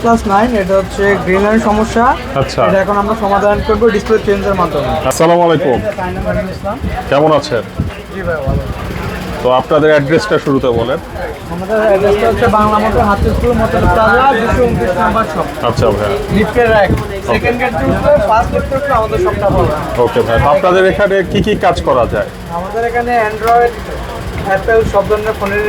Class nine এটা হচ্ছে green line সমস্যা। আচ্ছা। এটা এখন আমরা সমাধান করব ডিসপ্লে চেঞ্জের মাধ্যমে। আসসালামু আলাইকুম। কেমন আছেন? জি ভাই ভালো। তো আপনাদের অ্যাড্রেসটা শুরুতে বলেন। আমাদের অ্যাড্রেসটা হচ্ছে বাংলা মোটর হাতি মোটর প্লাজা দুশো উনত্রিশ নাম্বার শপ আচ্ছা লিফটের সেকেন্ড গেট ফার্স্ট আমাদের শপটা ওকে ভাই আপনাদের এখানে কি কি কাজ করা যায়? আমাদের এখানে অ্যান্ড্রয়েড অ্যাপেল সব ধরনের ফোনের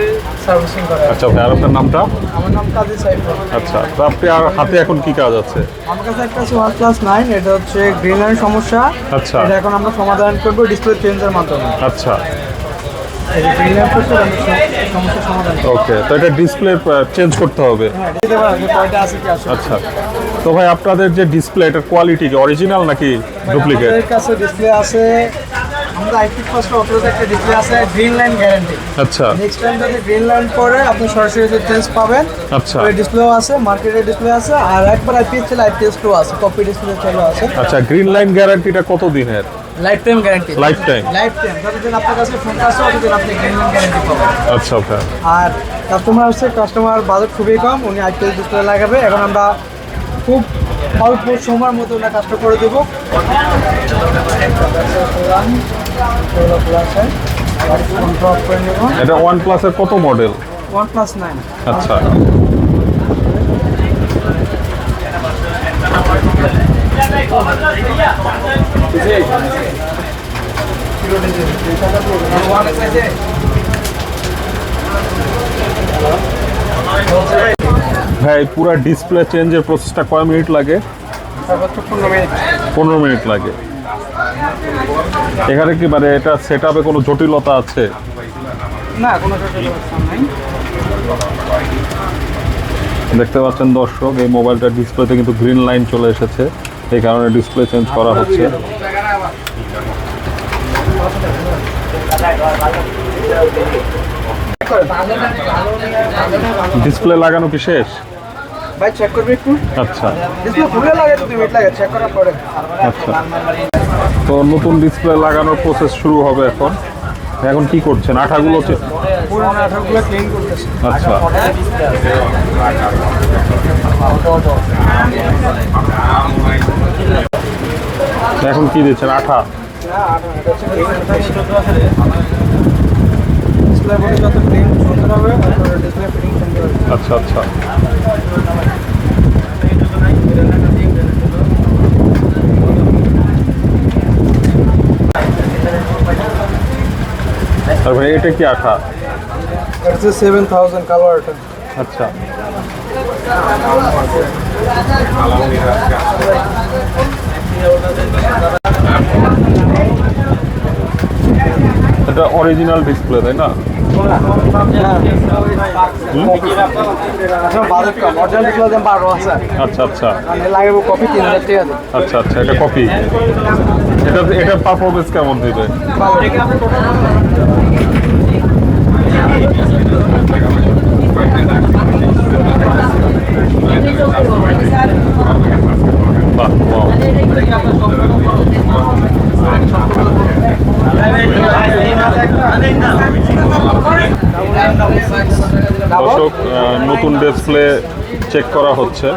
সার্ভিসিং করা আচ্ছা আর আপনার নামটা? আমার নাম কাজী সাইফুল। আচ্ছা তো আপনি আর হাতে এখন কি কাজ আছে? আমার কাছে একটা আছে ওয়ান ক্লাস নাইন এটা হচ্ছে গ্রিন লাইন সমস্যা। আচ্ছা। এটা এখন আমরা সমাধান করব ডিসপ্লে চেঞ্জের মাধ্যমে। আচ্ছা। ওকে তো এটা ডিসপ্লে চেঞ্জ করতে হবে। হ্যাঁ আচ্ছা তো ভাই আপনাদের যে ডিসপ্লে এটার কোয়ালিটি কি? অরিজিনাল নাকি ডুপ্লিকেট কাছে ডিসপ্লে আছে আমাদের আইপি ফার্স্ট অপরোধ একটা ডিসপ্লে আছে গ্রিন লাইন গ্যারান্টি আচ্ছা। নেক্সট টাইম যদি গ্রিন লাইন পরে আপনি সরাসরি যে চেঞ্জ পাবেন আচ্ছা। ওই ডিসপ্লেও আছে মার্কেটের ডিসপ্লে আছে আর একবার আইপিএস ছিল আইপিএস টু আছে কপি ডিসপ্লে চলে আছে। আচ্ছা গ্রিন লাইন গ্যারান্টিটা কত দিনের? Life time guarantee? Life time যতদিন আপনার কাছে ফোনটা আছে ততদিন আপনি গ্রিন লাইন গ্যারান্টি পাবেন। আচ্ছা ভাই আর কাস্টমার আসছে কাস্টমার বাজেট খুবই কম উনি আইপিএস ডিসপ্লে লাগাবে। এখন আমরা খুব অল্প সময়ের মধ্যে ওনার কাজটা করে দেবো। এটা ওয়ান প্লাসের কত মডেল ওয়ান প্লাস নাইন আচ্ছা। ভাই পুরো ডিসপ্লে চেঞ্জের প্রসেসটা কয় মিনিট লাগে? পনেরো মিনিট লাগে। এখানে কি মানে এটা সেট আপে কোনো জটিলতা আছে? না কোনো নাই। দেখতে পাচ্ছেন দর্শক এই মোবাইলটার ডিসপ্লেতে কিন্তু গ্রিন লাইন চলে এসেছে। এই কারণে ডিসপ্লে চেঞ্জ করা হচ্ছে। ডিসপ্লে লাগানো কি শেষ? ভাই চেক করবে একটু? আচ্ছা। ডিসপ্লে খুলে লাগে তো দুই মিনিট লাগে চেক করার পরে। আচ্ছা। তো নতুন ডিসপ্লে লাগানোর প্রসেস শুরু হবে এখন। এখন কি করছেন? আঠাগুলো পুরোনো আঠাগুলো ক্লিন করতেছে। আচ্ছা। এখন কি দিচ্ছেন? আঠা। ডিসপ্লে বডি যত ক্লিন সুন্দর হবে ডিসপ্লে ফিটিং সুন্দর হবে আচ্ছা আচ্ছা তারপরে এটা কি আঠা? এটা সেভেন থাউজেন্ড এটা আচ্ছা। এটা অরিজিনাল ডিসপ্লে তাই না? আচ্ছা আচ্ছা। আচ্ছা আচ্ছা এটা কপি। এটা এটা পারফরমেন্স কেমন দিবে? দর্শক নতুন ডিসপ্লে চেক করা হচ্ছে।